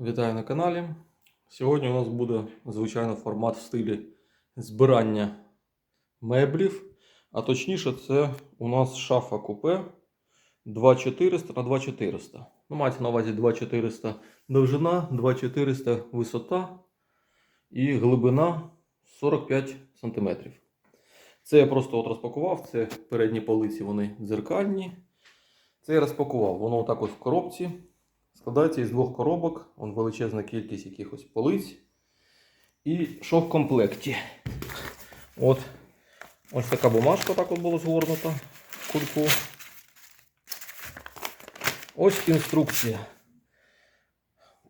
Вітаю на каналі. Сьогодні у нас буде звичайно формат в стилі збирання меблів. А точніше, це у нас шафа купе 2400 на 2400. Ну, мається на увазі 2400 довжина, 2400 висота і глибина 45 см. Це я просто от розпакував. Це передні полиці, вони дзеркальні. Це я розпакував. Воно отак от в коробці. Складається із двох коробок, Вон величезна кількість якихось полиць. І що в комплекті? От ось така бумажка так от була згорнута в кульку. Ось інструкція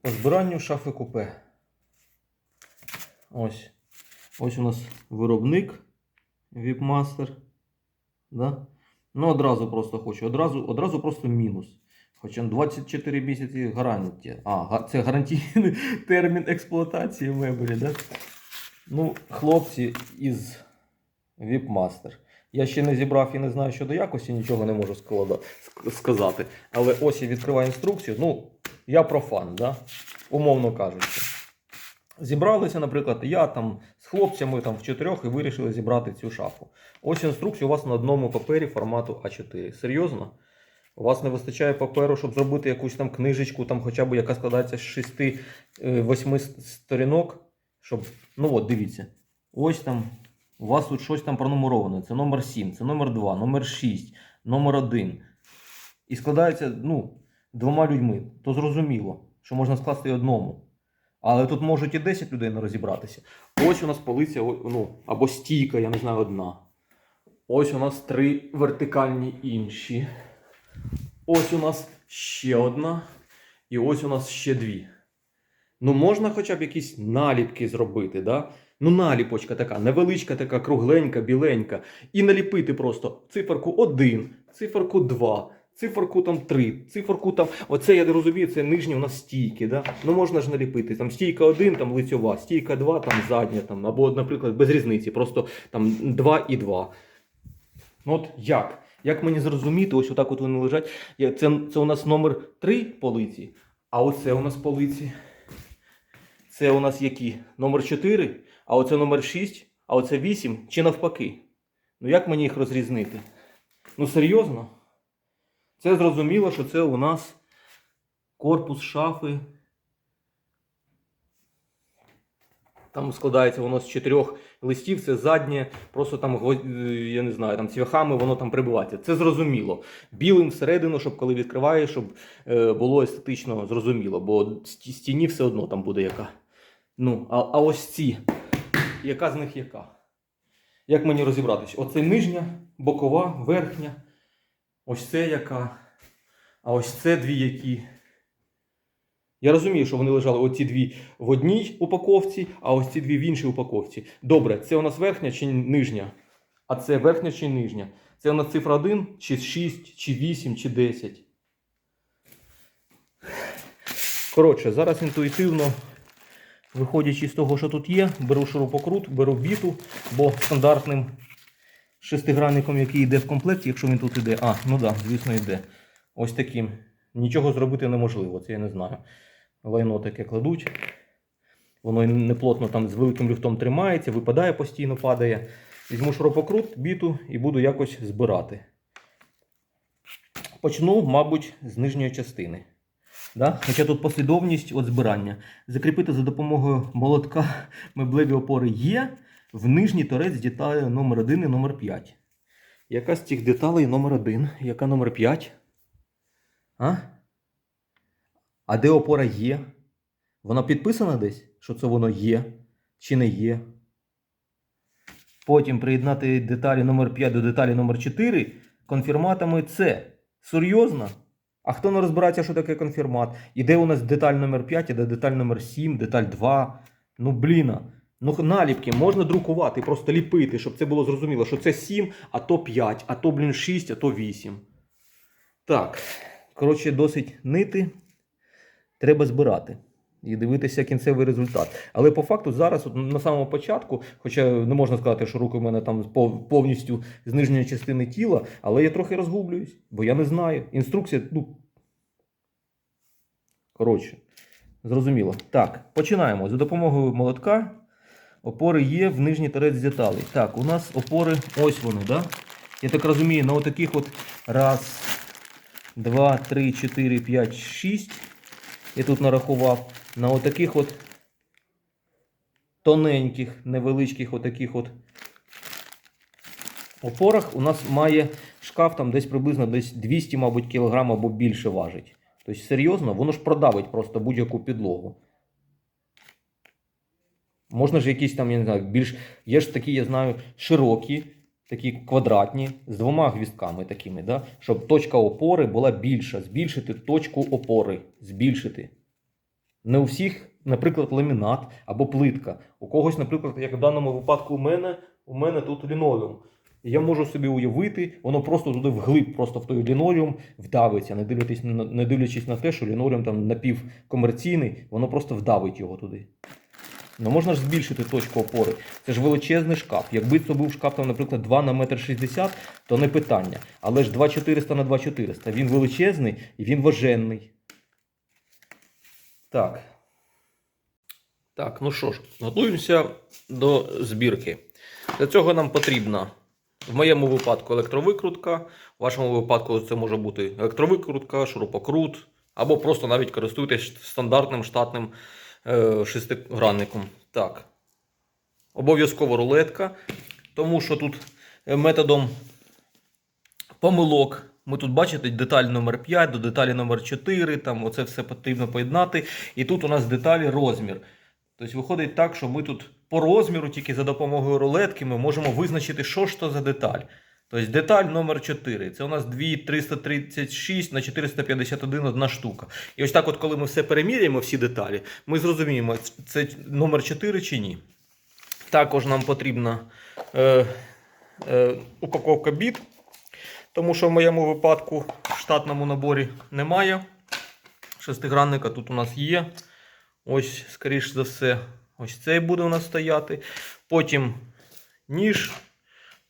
по збиранню шафи купе. Ось. Ось у нас виробник Віпмастер. Да? Ну, одразу просто хочу. Одразу, одразу просто мінус. Хоча 24 місяці гарантія. А, це гарантійний термін експлуатації меблі, да? Ну, хлопці із Віпмастер. Я ще не зібрав і не знаю щодо якості, нічого не можу сказати. Але ось я відкриваю інструкцію. Ну, я профан, да? умовно кажучи. Зібралися, наприклад, я там з хлопцями там в чотирьох і вирішили зібрати цю шафу. Ось інструкція у вас на одному папері формату А4. Серйозно? У вас не вистачає паперу, щоб зробити якусь там книжечку, там хоча б яка складається з 6-8 сторінок. Щоб... Ну от, дивіться. Ось там. У вас тут щось там пронумероване. Це номер 7, це номер 2, номер 6, номер 1. І складається ну, двома людьми. То зрозуміло, що можна скласти і одному. Але тут можуть і 10 людей не розібратися. Ось у нас полиця, ну, або стійка, я не знаю, одна. Ось у нас три вертикальні інші. Ось у нас ще одна. І ось у нас ще дві. Ну, можна хоча б якісь наліпки зробити, да? Ну, наліпочка така, невеличка, така, кругленька, біленька. І наліпити просто циферку 1, циферку 2, циферку там 3, циферку там. Оце я розумію, це нижні у нас стійки. Да? Ну можна ж наліпити. Там стійка 1, там лицьова, стійка 2, там задня, там, або, наприклад, без різниці, просто там 2 і 2. Ну от як? Як мені зрозуміти, ось отак от вони лежать. Це, це у нас номер 3 полиці, а оце у нас полиці. Це у нас які? Номер 4, а оце номер 6, а оце 8 чи навпаки. Ну як мені їх розрізнити? Ну серйозно? Це зрозуміло, що це у нас корпус шафи. Там складається воно з чотирьох листів, це заднє, просто там, е, я не знаю, там цвяхами воно там прибивається. Це зрозуміло. Білим всередину, щоб коли відкриваєш, щоб е, було естетично зрозуміло, бо стіні все одно там буде яка. Ну, а, а ось ці, яка з них яка? Як мені розібратися? Оце нижня, бокова, верхня. Ось це яка. А ось це дві які. Я розумію, що вони лежали оці дві в одній упаковці, а ось ці дві в іншій упаковці. Добре, це у нас верхня чи нижня? А це верхня чи нижня? Це у нас цифра 1, чи 6, чи 8, чи 10. Коротше, зараз інтуїтивно, виходячи з того, що тут є, беру шурупокрут, беру біту, бо стандартним шестигранником, який йде в комплекті, якщо він тут йде. А, ну так, да, звісно, йде. Ось таким. Нічого зробити неможливо, це я не знаю. Лайно таке кладуть. Воно неплотно там з великим люфтом тримається, випадає постійно, падає. Візьму шуропокрут, біту і буду якось збирати. Почну, мабуть, з нижньої частини. Да? Хоча тут послідовність от збирання. Закріпити за допомогою молотка меблеві опори є в нижній торець деталі номер 1 і номер 5. Яка з цих деталей номер 1? Яка номер 5? А? А де опора є? Вона підписана десь, що це воно є чи не є. Потім приєднати деталі номер 5 до деталі номер 4 конфірматами С. Серйозно? А хто не розбирається, що таке конфірмат? І де у нас деталь номер 5, і де деталь номер 7, деталь 2. Ну бліна. Ну наліпки можна друкувати, просто ліпити, щоб це було зрозуміло, що це 7, а то 5, а то, блін, 6, а то 8. Так. Коротше, досить нити. Треба збирати і дивитися кінцевий результат. Але по факту зараз, от на самому початку, хоча не можна сказати, що руки в мене там повністю з нижньої частини тіла, але я трохи розгублююсь, бо я не знаю. Інструкція, ну. Коротше, Зрозуміло. Так, починаємо. За допомогою молотка опори є в нижній торець деталей. Так, у нас опори ось вони, да? Я так розумію, на отаких от раз, два, три, чотири, п'ять, шість. Я тут нарахував. На отаких от тоненьких, невеличких отаких от опорах у нас має шкаф там десь приблизно десь 200, мабуть, кілограм або більше важить. Тобто, серйозно, воно ж продавить просто будь-яку підлогу. Можна ж якісь там, я не знаю, більш. Є ж такі, я знаю, широкі, такі квадратні, з двома гвістками такими, да? щоб точка опори була більша. Збільшити точку опори. Збільшити. Не у всіх, наприклад, ламінат або плитка. У когось, наприклад, як в даному випадку у мене, у мене тут лінолеум. Я можу собі уявити, воно просто туди вглиб, просто в той лінолеум вдавиться, не дивлячись не дивлячись на те, що лінолеум там напівкомерційний, воно просто вдавить його туди. Ну можна ж збільшити точку опори. Це ж величезний шкаф. Якби це був шкаф, там, наприклад, 2 на 1,60 м, то не питання. Але ж 2,400 на 2,400. Він величезний і він важенний. Так. Так, ну що ж, готуємося до збірки. Для цього нам потрібна, в моєму випадку, електровикрутка. В вашому випадку це може бути електровикрутка, шурупокрут, або просто навіть користуйтесь стандартним штатним шестигранником. Так. Обов'язково рулетка, тому що тут е, методом помилок. Ми тут бачите деталь номер 5 до деталі номер 4, там оце все потрібно поєднати. І тут у нас деталі розмір. Тобто виходить так, що ми тут по розміру, тільки за допомогою рулетки, ми можемо визначити, що ж то за деталь. Тобто деталь номер 4 це у нас 2336 на 451 одна штука. І ось так, от, коли ми все переміряємо, всі деталі, ми зрозуміємо, це номер 4 чи ні. Також нам потрібна е, е, упаковка біт, тому що в моєму випадку в штатному наборі немає шестигранника. Тут у нас є. Ось, скоріш за все, ось цей буде у нас стояти. Потім ніж,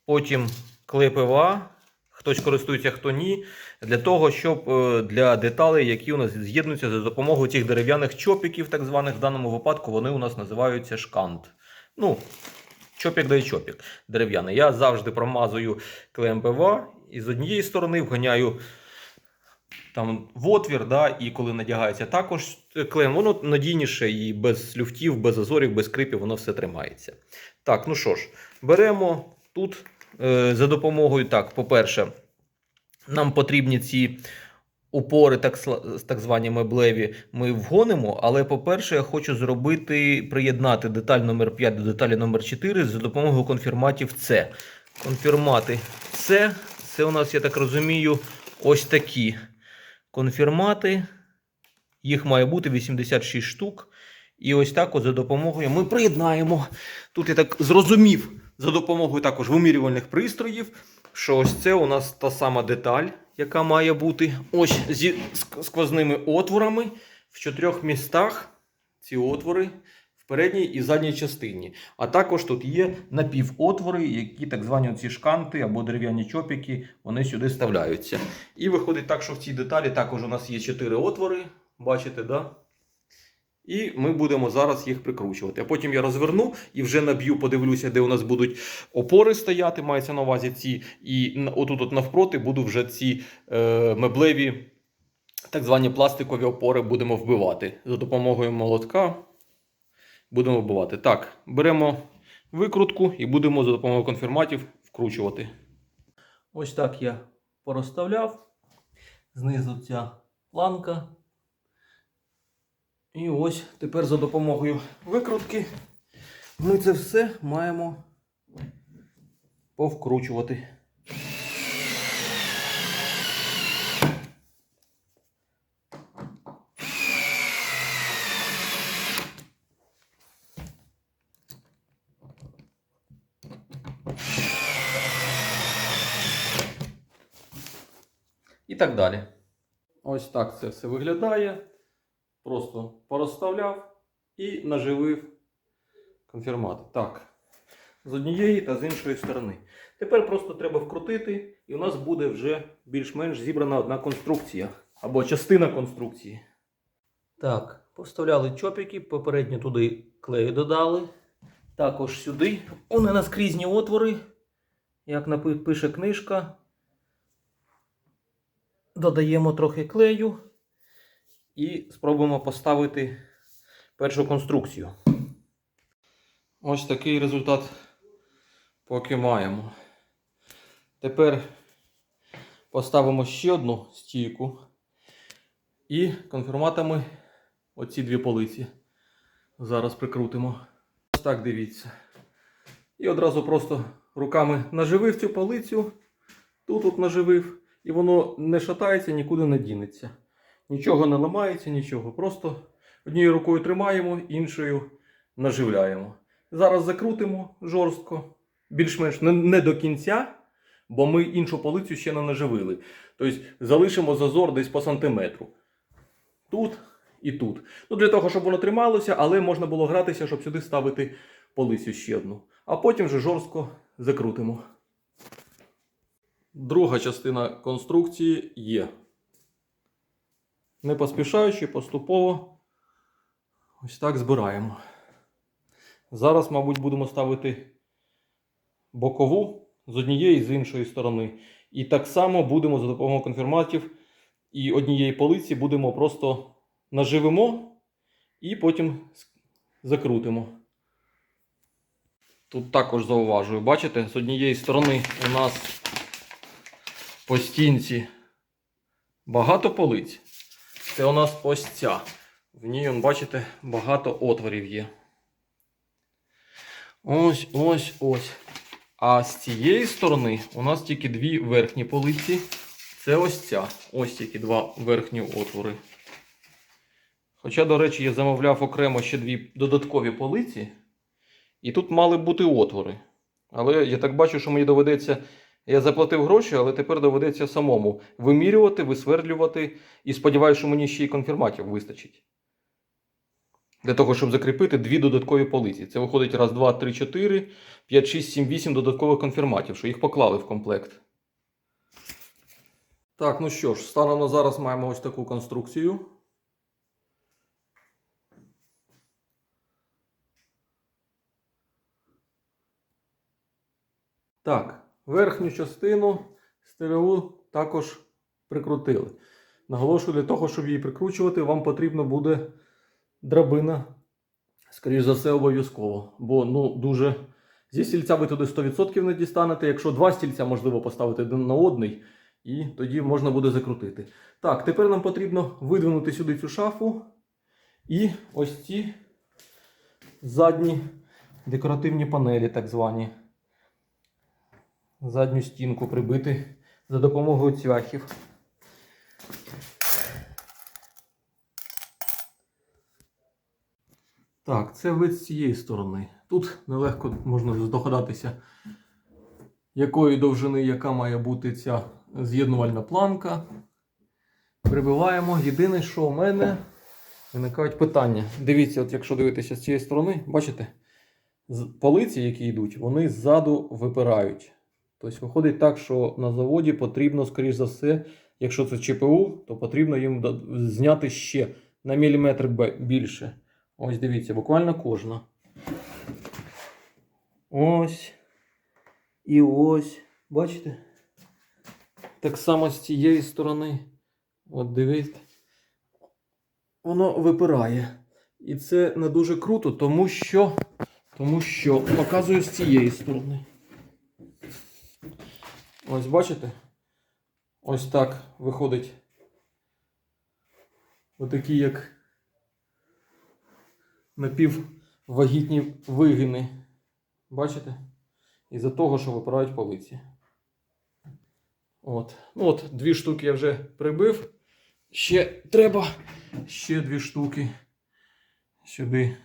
потім ПВА. Хтось користується, хто ні. Для того, щоб е, для деталей, які у нас з'єднуються за допомогою цих дерев'яних чопіків, так званих в даному випадку, вони у нас називаються шкант. Ну, чопік да чопік дерев'яний. Я завжди промазую клеєм ПВА і з однієї сторони вганяю там в отвір, да, і коли надягається також клеєм, воно надійніше і без люфтів, без зазорів, без крипів, воно все тримається. Так, ну що ж, беремо тут за допомогою, так, по-перше, нам потрібні ці упори, так, так звані меблеві, ми вгонимо, але, по-перше, я хочу зробити, приєднати деталь номер 5 до деталі номер 4 за допомогою конфірматів С. Конфірмати С, це у нас, я так розумію, ось такі конфірмати. Їх має бути 86 штук. І ось так от за допомогою ми приєднаємо. Тут я так зрозумів за допомогою також вимірювальних пристроїв, що ось це у нас та сама деталь, яка має бути ось зі сквозними отворами в чотирьох містах. Ці отвори в передній і задній частині. А також тут є напівотвори, які так звані ці шканти або дерев'яні чопіки, вони сюди вставляються. І виходить так, що в цій деталі також у нас є чотири отвори. Бачите, да? І ми будемо зараз їх прикручувати. А потім я розверну і вже наб'ю, подивлюся, де у нас будуть опори стояти, мається на увазі ці. І отут от навпроти буду вже ці е, меблеві, так звані пластикові опори будемо вбивати. За допомогою молотка будемо вбивати. Так, беремо викрутку і будемо за допомогою конфірматів вкручувати. Ось так я порозставляв. Знизу ця планка. І ось тепер за допомогою викрутки ми це все маємо повкручувати. І так далі. Ось так це все виглядає. Просто порозставляв і наживив конфірмат. Так. З однієї та з іншої сторони. Тепер просто треба вкрутити, і у нас буде вже більш-менш зібрана одна конструкція або частина конструкції. Так, Поставляли чопики, попередньо туди клею додали. Також сюди. Вони наскрізні отвори, як пише книжка. Додаємо трохи клею і спробуємо поставити першу конструкцію. Ось такий результат поки маємо. Тепер поставимо ще одну стійку і конфірматами оці дві полиці. Зараз прикрутимо. Ось так дивіться. І одразу просто руками наживив цю полицю, тут от наживив, і воно не шатається, нікуди не дінеться. Нічого не ламається, нічого. Просто однією рукою тримаємо, іншою наживляємо. Зараз закрутимо жорстко, більш-менш не, до кінця, бо ми іншу полицю ще не наживили. Тобто залишимо зазор десь по сантиметру. Тут і тут. Ну, для того, щоб воно трималося, але можна було гратися, щоб сюди ставити полицю ще одну. А потім вже жорстко закрутимо. Друга частина конструкції є. Не поспішаючи, поступово ось так збираємо. Зараз, мабуть, будемо ставити бокову з однієї і з іншої сторони. І так само будемо за допомогою конфірматів і однієї полиці будемо просто наживимо і потім закрутимо. Тут також зауважую, бачите, з однієї сторони у нас по стінці багато полиць. Це у нас ось ця. В ній, бачите, багато отворів є. Ось, ось, ось. А з цієї сторони у нас тільки дві верхні полиці. Це ось ця. Ось тільки два верхні отвори. Хоча, до речі, я замовляв окремо ще дві додаткові полиці. І тут мали бути отвори. Але я так бачу, що мені доведеться. Я заплатив гроші, але тепер доведеться самому вимірювати, висвердлювати. І сподіваюся, що мені ще й конфірматів вистачить. Для того, щоб закріпити дві додаткові полиці. Це виходить раз, два, три, чотири, п'ять, шість, сім, вісім додаткових конфірматів, що їх поклали в комплект. Так, ну що ж, станом на зараз маємо ось таку конструкцію. Так, верхню частину стереу також прикрутили. Наголошую, для того, щоб її прикручувати, вам потрібно буде драбина, скоріш за все, обов'язково. Бо ну, дуже зі стільця ви туди 100% не дістанете. Якщо два стільця можливо поставити один на одний, і тоді можна буде закрутити. Так, тепер нам потрібно видвинути сюди цю шафу. І ось ці задні декоративні панелі, так звані. Задню стінку прибити за допомогою цвяхів. Так, це вид з цієї сторони. Тут нелегко можна здогадатися, якої довжини, яка має бути ця з'єднувальна планка. Прибиваємо. Єдине, що у мене виникають питання. Дивіться, от якщо дивитися з цієї сторони, бачите, полиці, які йдуть, вони ззаду випирають. Тобто виходить так, що на заводі потрібно, скоріш за все, якщо це ЧПУ, то потрібно їм зняти ще на міліметр більше. Ось дивіться, буквально кожна. Ось. І ось. Бачите? Так само з цієї сторони. От дивіться. Воно випирає. І це не дуже круто, тому що. Тому що показую з цієї сторони. Ось бачите? Ось так виходить. Отакі як напіввагітні вигини. Бачите? Із-за того, що випирають полиці. От. Ну от, дві штуки я вже прибив. Ще треба ще дві штуки сюди.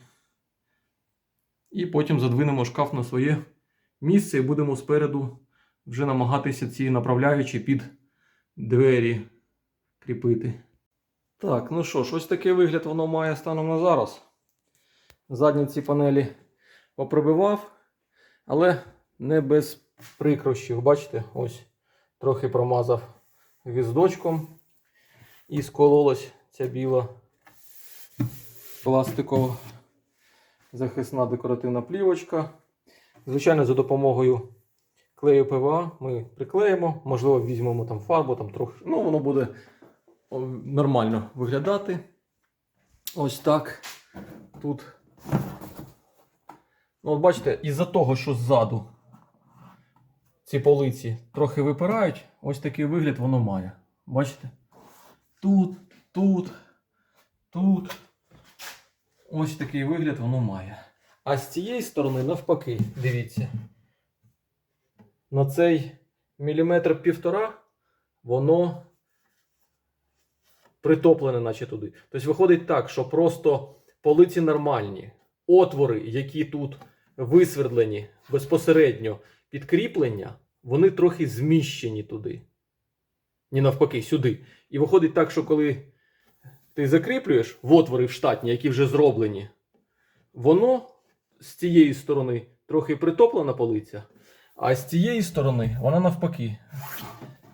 І потім задвинемо шкаф на своє місце і будемо спереду вже намагатися ці направляючі під двері кріпити. Так, ну що ж, ось такий вигляд воно має станом на зараз. Задні ці панелі поприбивав, але не без прикрощів. Бачите, ось трохи промазав гвіздочком і скололась ця біла пластикова захисна декоративна плівочка. Звичайно, за допомогою клею ПВА ми приклеїмо, можливо, візьмемо там фарбу, там трохи. Ну, воно буде нормально виглядати. Ось так. Тут. Ну, от бачите, із-за того, що ззаду ці полиці трохи випирають, ось такий вигляд воно має. Бачите? Тут, тут, тут. Ось такий вигляд воно має. А з цієї сторони, навпаки, дивіться. На цей міліметр півтора воно притоплене, наче туди. Тобто виходить так, що просто полиці нормальні. Отвори, які тут висвердлені безпосередньо під кріплення, вони трохи зміщені туди. Ні, навпаки, сюди. І виходить так, що коли ти закріплюєш в отвори в штатні, які вже зроблені, воно з цієї сторони трохи притоплена полиця, а з цієї сторони вона навпаки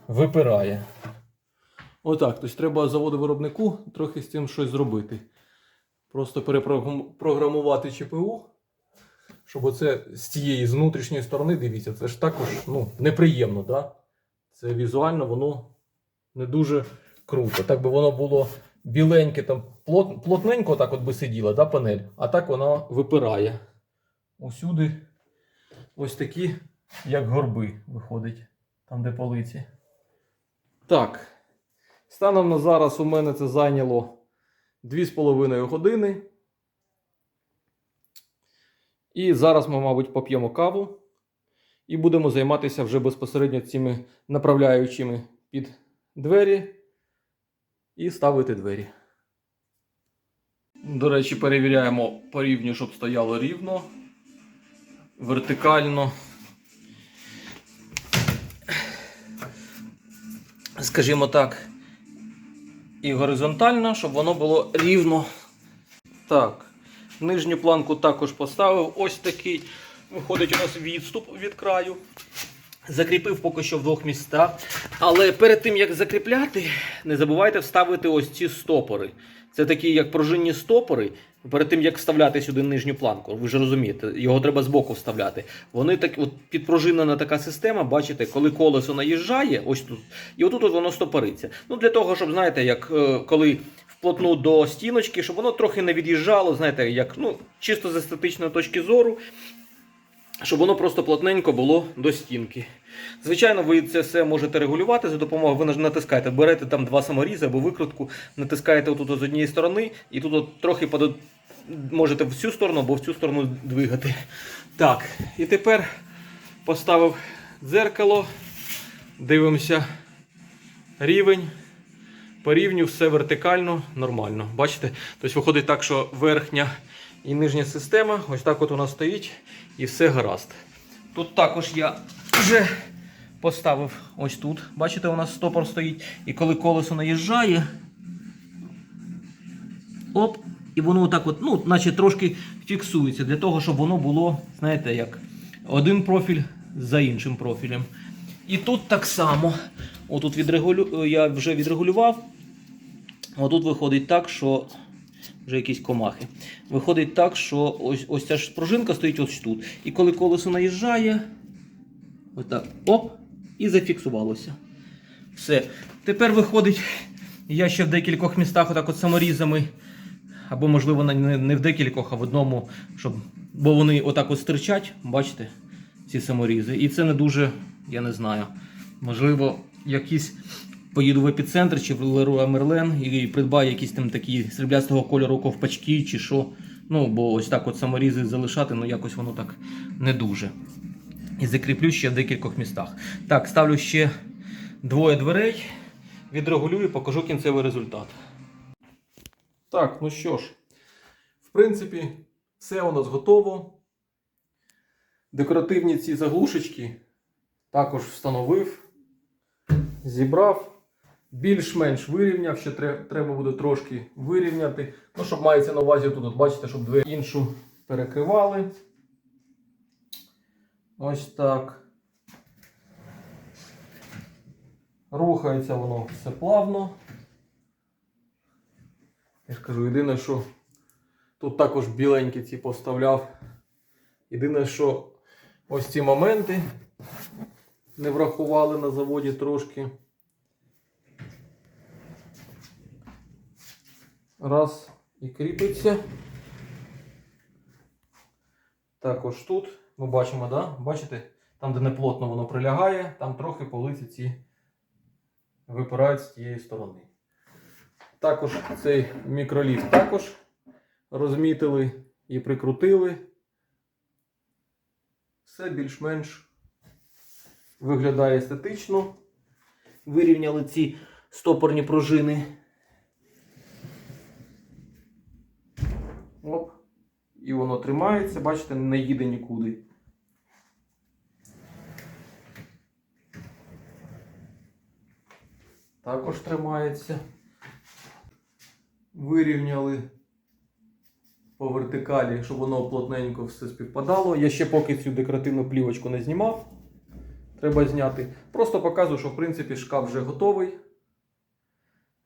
випирає. Отак. Тобто треба заводу виробнику трохи з цим щось зробити. Просто перепрограмувати ЧПУ, щоб оце з цієї з внутрішньої сторони, дивіться, це ж також ну, неприємно, да? Це візуально воно не дуже круто. Так би воно було біленьке, там плот, плотненько так от би сиділа, да, панель, а так вона випирає. Усюди ось такі, як горби, виходить, там де полиці. Так. Станом на зараз у мене це зайняло 2,5 години. І зараз ми, мабуть, поп'ємо каву і будемо займатися вже безпосередньо цими направляючими під двері і ставити двері. До речі, перевіряємо по рівню, щоб стояло рівно, вертикально. Скажімо так, і горизонтально, щоб воно було рівно. Так, нижню планку також поставив. Ось такий. Виходить у нас відступ від краю. Закріпив поки що в двох містах. Але перед тим як закріпляти, не забувайте вставити ось ці стопори. Це такі як пружинні стопори. Перед тим як вставляти сюди нижню планку, ви ж розумієте, його треба збоку вставляти. Вони так, от підпружинена така система, бачите, коли колесо наїжджає, ось тут, і отут от воно стопориться. Ну для того, щоб знаєте, як е, коли вплотну до стіночки, щоб воно трохи не від'їжджало, знаєте, як ну чисто з естетичної точки зору щоб воно просто плотненько було до стінки. Звичайно, ви це все можете регулювати за допомогою, ви натискаєте, берете там два саморізи або викрутку, натискаєте отут з однієї сторони, і тут трохи подо... можете в цю сторону або в цю сторону двигати. Так, і тепер поставив дзеркало, дивимося рівень. По рівню все вертикально, нормально. Бачите? Тобто виходить так, що верхня і нижня система ось так от у нас стоїть і все гаразд. Тут також я вже поставив ось тут. Бачите, у нас стопор стоїть. І коли колесо наїжджає, оп, і воно отак от, ну, наче трошки фіксується для того, щоб воно було, знаєте, як один профіль за іншим профілем. І тут так само. Отут відрегулю... я вже відрегулював. Отут виходить так, що вже якісь комахи. Виходить так, що ось ось ця ж пружинка стоїть ось тут. І коли колесо наїжджає, ось так, оп, і зафіксувалося. Все. Тепер виходить, я ще в декількох містах отак от саморізами, або, можливо, не в декількох, а в одному, щоб, бо вони отак от стирчать, бачите, ці саморізи. І це не дуже, я не знаю, можливо, якісь поїду в епіцентр чи в Леруа Мерлен і придбаю якісь там такі сріблястого кольору ковпачки чи що. Ну, бо ось так от саморізи залишати, ну якось воно так не дуже. І закріплю ще в декількох містах. Так, ставлю ще двоє дверей, відрегулюю і покажу кінцевий результат. Так, ну що ж, в принципі, все у нас готово. Декоративні ці заглушечки також встановив, зібрав. Більш-менш вирівняв, ще треба буде трошки вирівняти. Ну, щоб мається на увазі тут, от бачите, щоб двері іншу перекривали. Ось так. Рухається воно все плавно. Я ж кажу, єдине, що Тут також біленькі ці поставляв. Єдине, що ось ці моменти не врахували на заводі трошки. Раз і кріпиться. Також тут ми бачимо, да? бачите, там, де неплотно воно прилягає, там трохи полиці ці випирають з тієї сторони. Також цей мікроліфт також розмітили і прикрутили. Все більш-менш виглядає естетично. Вирівняли ці стопорні пружини. Оп. І воно тримається, бачите, не їде нікуди. Також тримається. Вирівняли по вертикалі, щоб воно плотненько все співпадало. Я ще поки цю декоративну плівочку не знімав. Треба зняти. Просто показую, що в принципі шкаф вже готовий.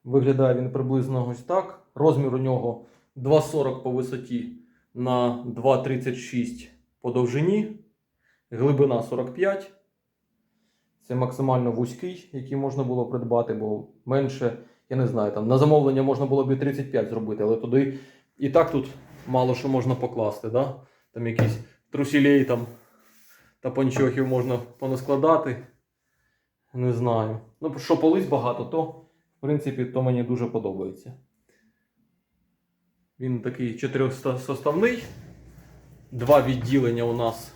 Виглядає він приблизно ось так. Розмір у нього 2,40 по висоті на 2,36 по довжині. Глибина 45. Це максимально вузький, який можна було придбати, бо менше, я не знаю, там на замовлення можна було б і 35 зробити, але туди і так тут мало що можна покласти. Да? Там якісь трусілей там, та панчохів можна понаскладати. Не знаю. Ну, що полись багато, то в принципі то мені дуже подобається. Він такий чотирьохсоставний. Два відділення у нас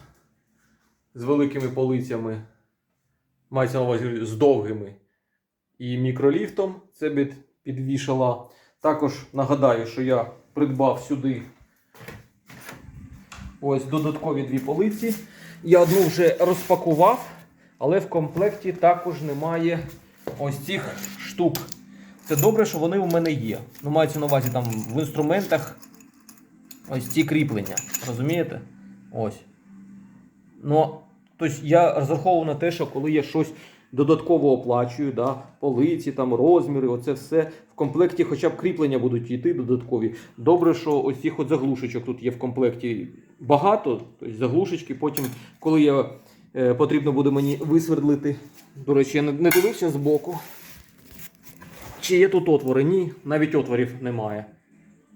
з великими полицями. Мається на увазі з довгими і мікроліфтом. Це від підвішала. Також нагадаю, що я придбав сюди ось додаткові дві полиці. Я одну вже розпакував, але в комплекті також немає ось цих штук. Це добре, що вони у мене є. Ну, мається на увазі там в інструментах ось ці кріплення. Розумієте? Ось. Ну, тобто я розраховував на те, що коли я щось додатково оплачую, да, полиці, там, розміри, оце все в комплекті хоча б кріплення будуть йти додаткові. Добре, що ось цих от заглушечок тут є в комплекті багато. Тобто заглушечки, потім, коли я, е, потрібно буде мені висвердлити. До речі, я не, дивився збоку. Чи є тут отвори? Ні, навіть отворів немає.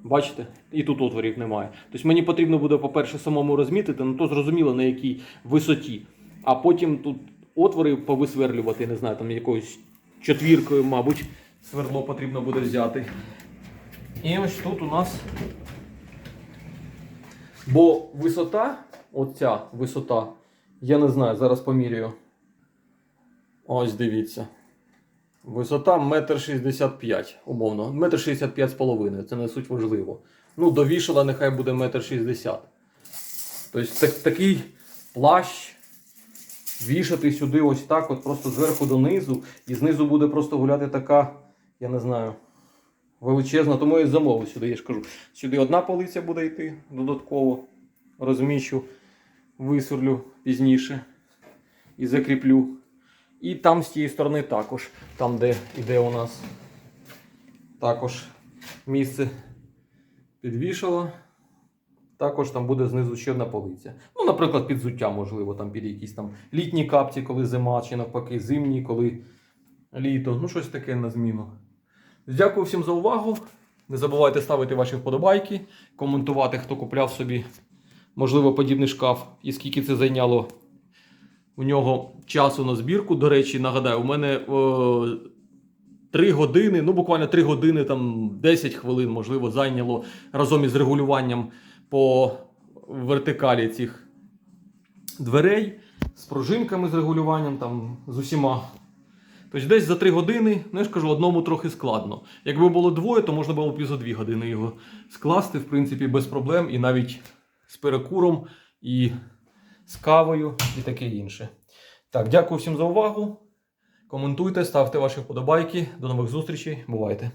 Бачите? І тут отворів немає. Тобто мені потрібно буде, по-перше, самому розмітити, ну то зрозуміло на якій висоті. А потім тут отвори повисверлювати, не знаю, там якоюсь четвіркою, мабуть, свердло потрібно буде взяти. І ось тут у нас. Бо висота, оця висота, я не знаю, зараз поміряю. Ось дивіться. Висота 1,65 м, умовно. 1,65 з половиною, це не суть важливо. Ну, до вішала нехай буде 1,60 м. Тобто так, такий плащ вішати сюди ось так, от просто зверху донизу, і знизу буде просто гуляти така, я не знаю, величезна, тому я замовив сюди, я ж кажу. Сюди одна полиця буде йти додатково. Розміщу, висверлю пізніше і закріплю. І там з тієї сторони також, там, де йде у нас також місце підвішало. Також там буде знизу ще одна полиця. Ну, наприклад, під взуття, можливо, там під якісь там літні капці, коли зима, чи навпаки, зимні, коли літо. Ну, щось таке на зміну. Дякую всім за увагу. Не забувайте ставити ваші вподобайки, коментувати, хто купляв собі, можливо, подібний шкаф і скільки це зайняло у нього часу на збірку. До речі, нагадаю, у мене о, 3 години, ну буквально 3 години, там 10 хвилин, можливо, зайняло разом із регулюванням по вертикалі цих дверей з пружинками з регулюванням, там з усіма. Тобто десь за 3 години, ну я ж кажу, одному трохи складно. Якби було двоє, то можна було б і за 2 години його скласти, в принципі, без проблем, і навіть з перекуром, і з кавою, і таке інше. Так, дякую всім за увагу. Коментуйте, ставте ваші вподобайки. До нових зустрічей. Бувайте!